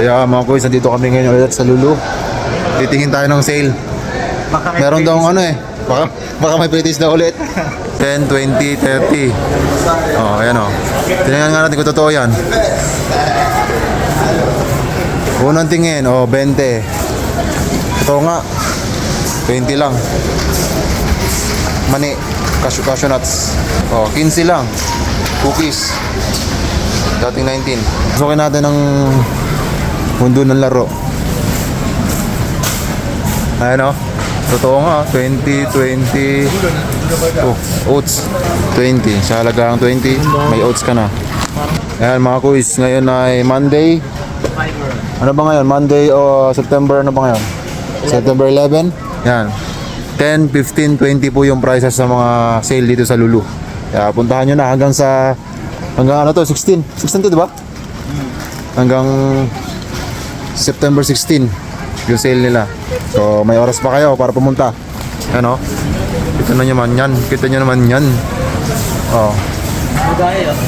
Kaya mga kuys, nandito kami ngayon ulit sa Lulu. Titingin tayo ng sale. Baka may Meron daw ano eh. Baka, baka may pretties na ulit. 10, 20, 30. Oh, ayan oh. Tingnan nga natin kung totoo yan. Unang tingin, oh, 20. Totoo nga. 20 lang. Mani, cashew, cashew nuts. Oh, 15 lang. Cookies. Dating 19. Sukin natin ng mundo ng laro. Ayan o. Totoo nga, 20, 20. Oh, oats. 20. Sa halagang 20, may oats ka na. Ayan mga kuys, ngayon ay Monday. Ano ba ngayon? Monday o September ano ba ngayon? September 11? Yan. 10, 15, 20 po yung prices sa mga sale dito sa Lulu. Kaya puntahan nyo na hanggang sa hanggang ano to 16. 16 to di ba? Hanggang September 16 yung sale nila. So may oras pa kayo para pumunta. Ano? Kita na naman yan. Kita nyo naman yan. Oh. Magahe yun.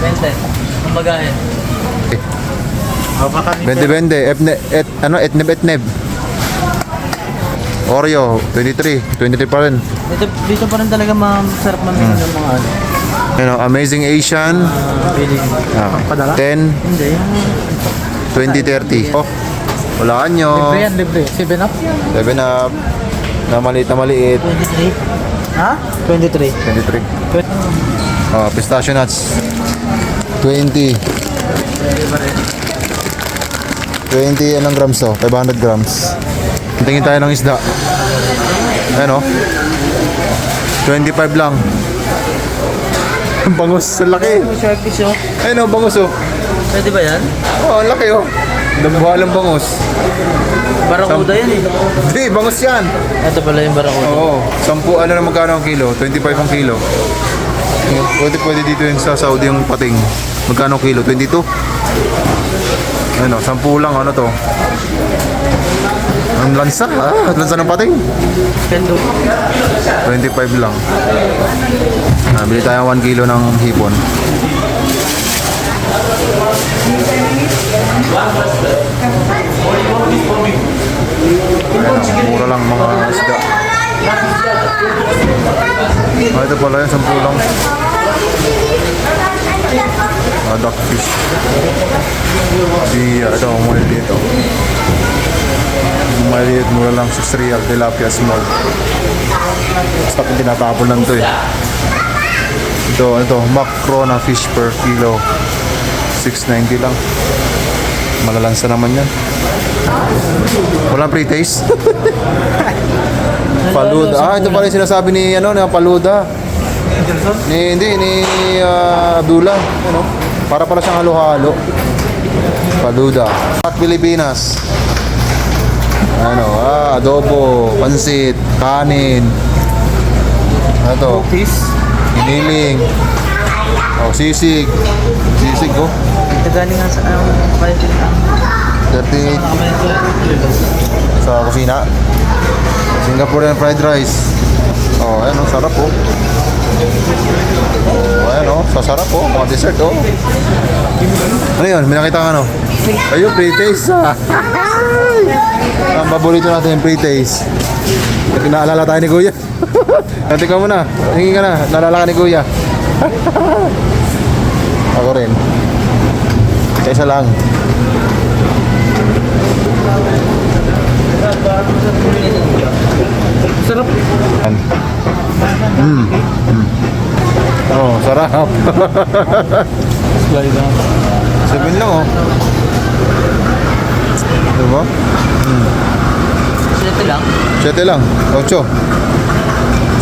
20. Ang magahe. Oh, baka may Bende bende. Etne, et, ano? Etneb etneb. Oreo, 23. 23 pa rin. Dito, dito pa rin talaga masarap mamili ng mga ano. You know, Amazing Asian. Uh, feeling. Ah, Padala? 10, Hindi, yung 20, 30. Oh, walaan nyo. Libre yan, libre. 7 up? 7 up. Na maliit na maliit. 23. Ha? 23. 23. Oh, pistachio nuts. 20. 20 anong grams to? 500 grams. Tingin tayo ng isda. Ayan o. 25 lang. Ang bangus, ang laki. Oh. Ayun o, bangus o. Pwede ba yan? Oh, ang laki o. Dambuhalang bangus. Barakuda yan eh. Hindi, bangus yan. Ito pala yung barakuda. Oo. Sampu, ano na magkano ang kilo? 25 ang kilo. Pwede, pwede dito yung sa Saudi yung pating. Magkano ang kilo? 22? Ano, sampu lang, ano to? Ang lansa, ah, lansa ng pating. Kendo. 25 lang. Ah, bili tayo 1 kilo ng hipon. Mura lang mga isda. Ah, ito pala yun, 10 lang. Ah, duck fish. Si, uh, ito, muli dito. Maliit, mura lang, 6 real, tilapia small. Basta kung tinatapon lang to eh. Ito, ano to, macro na fish per kilo. 690 lang. Malalansa naman yan. Walang pre-taste? paluda. Ah, ito pala yung sinasabi ni, ano, na paluda. Ni, hindi, ni uh, Abdullah. Ano? Para pala siyang halo-halo. Paluda. At Pilipinas. Ano, ah, adobo, pansit, kanin. Ano to? Hiniling. Oh, sisig. Sisig ko. Galing nga sa um, kapalit nila. 38 sa kusina. Singaporean fried rice. Oh, ayan oh, sarap oh. Oh, ayan oh, sasarap oh, mga dessert oh. Ano yun? May nakita ka ano? Ayun, pre-taste ah. Ang paborito natin pre-taste. Naalala tayo ni Kuya. Natin ka muna. Hingi ka na. Naalala ka ni Kuya. Ako rin. Kaysa lang. Sarap. Mm. Mm. Oh, sarap. Slide lang. Sabihin lang oh. Diba? So ito lang. Siyete lang. Ocho.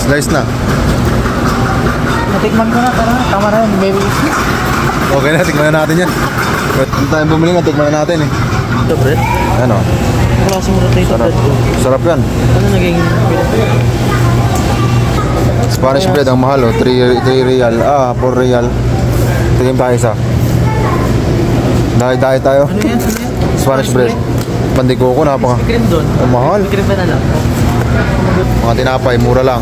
Slice na. Natikman ko na, tara. Tama na yun, baby. Okay na, tingnan na natin yan. Kung tayo bumili nga, na natin eh. Ito bread. Ano? Klaseng rotated Sarap. bread ko. Sarap yan. Ano naging Spanish bread ang mahal oh. 3, 3 real. Ah, 4 real. Tingin tayo isa. Dahi-dahi tayo. Ano yan? Ano yan? Spanish bread. Pandiko ko, napaka. Cream doon. Ang mahal. Cream ba na lang? Mga tinapay, mura lang.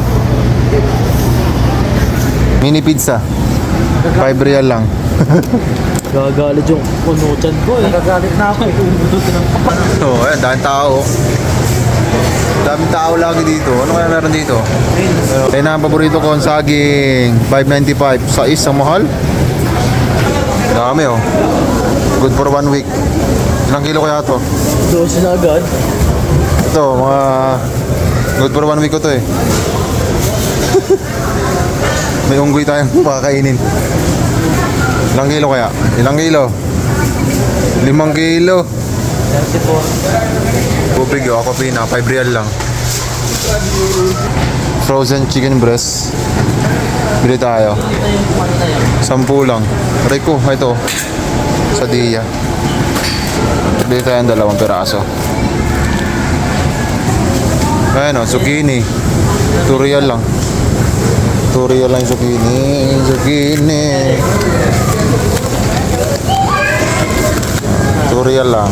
Mini pizza. 5 real lang. Gagalit yung punutan ko eh. Nagagalit na ako eh. Oo, oh, ayan, daming tao. Daming tao lagi dito. Ano kaya meron dito? Ayun na ang paborito ko, ang saging. 5.95. Sa isang mahal. Dami oh. Good for one week. Ilang kilo kaya to? Doon na agad. Ito, mga... Good for one week ko to eh. May unggoy tayong pakakainin. Ilang kilo kaya? Ilang kilo? Limang kilo. 34. Tubig oh, ako pina, 5 real lang. Frozen chicken breast. Bili tayo. Yung. Sampu lang. Ko, ito. Sa diya. Bili tayo ng dalawang piraso. Ayan o, zucchini. 2 real lang. 2 real lang yung zucchini. Zucchini. 2 real lang.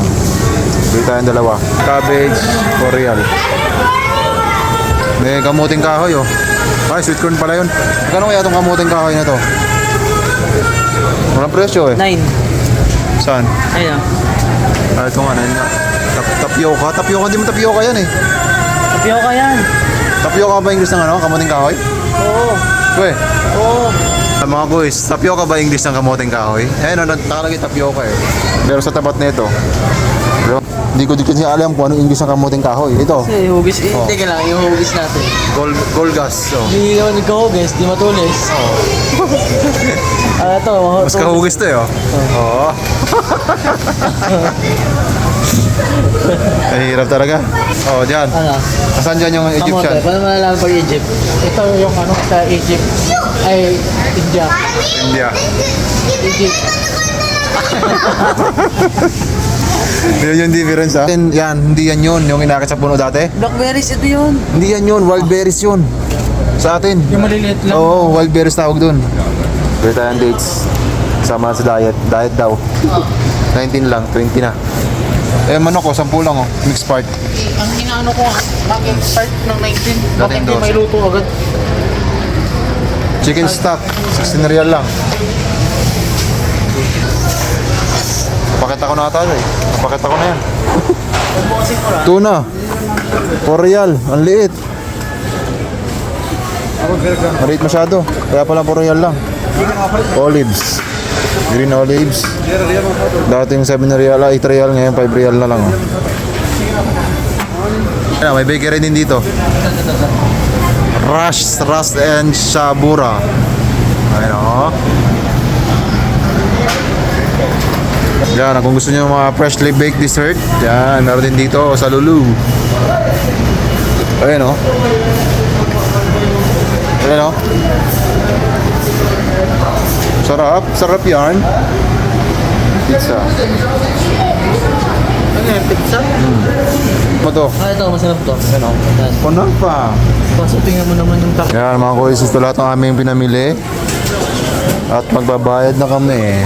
Bili tayo ng dalawa. Cabbage, 4 real. May kamuting kahoy oh. Ay, sweet corn pala yun. Magkano kaya itong kamuting kahoy na to? Walang presyo eh. 9. Saan? Ayun. Ah, ito nga, nine nga. Tap tapioca. Tapioca, hindi mo tapioca yan eh. Tapioca yan. Tapioca ba English ng ano? Kamuting kahoy? Oo. Uwe. Oo. Ah, mga boys, tapioca ba English ng kamuting kahoy? Ayun, ano, nakalagay tapioca eh. Pero sa tapat nito, pero, hindi ko di kasi alam kung ano English ng kamuting kahoy. Ito, Kasi hugis. Eh, Oh. Teka lang, yung hugis natin. gold, gold gas. Oh. Hindi naman ikaw-hugis, di matulis. Oo. ah, ito. Mas kahugis to eh, oh. Oo. Ay, hirap talaga. Oh, diyan. Ano? Nasaan dyan yung Kamote. Egyptian? Paano malalaman pag Egypt? Ito yung ano sa Egypt. Ay, India. India. Egypt. Yun yung difference ha. Yan, yan, hindi yan yun. Yung inakit sa puno dati. Blackberries, ito yun. Hindi yan yun. Wild berries yun. Sa atin. Yung maliliit lang. Oo, wild berries tawag dun. Pwede tayong dates. Sama sa diet. Diet daw. 19 lang, 20 na. Eh, manok ko, 10 lang oh. Mixed part. Ang inaano ko, bakit start ng 19? Bakit Dating hindi 12. may luto agad? Chicken stock, 16 real lang. Napakita ko na ata eh. Napakita ko na yan. Tuna. 4 real. Ang liit. Maliit masyado. Kaya pala 4 real lang. Olives. Green olives. Dating 7 real, ah, 8 real. Ngayon 5 real na lang. Oh. May bakery din dito. Rush, Rust and Shabura. Ayun o. Yan, kung gusto niyo mga freshly baked dessert, yan, meron din dito sa Lulu. Ayun o. Ayun o. Sarap, sarap yan. Pizza. Ano yan, pizza? Ano to? Ah, ito, masarap to. Ano? Yan. Puno pa. Kaso tingnan mo naman yung tak. Yan mga kuys, ito lahat ng aming pinamili. At magbabayad na kami.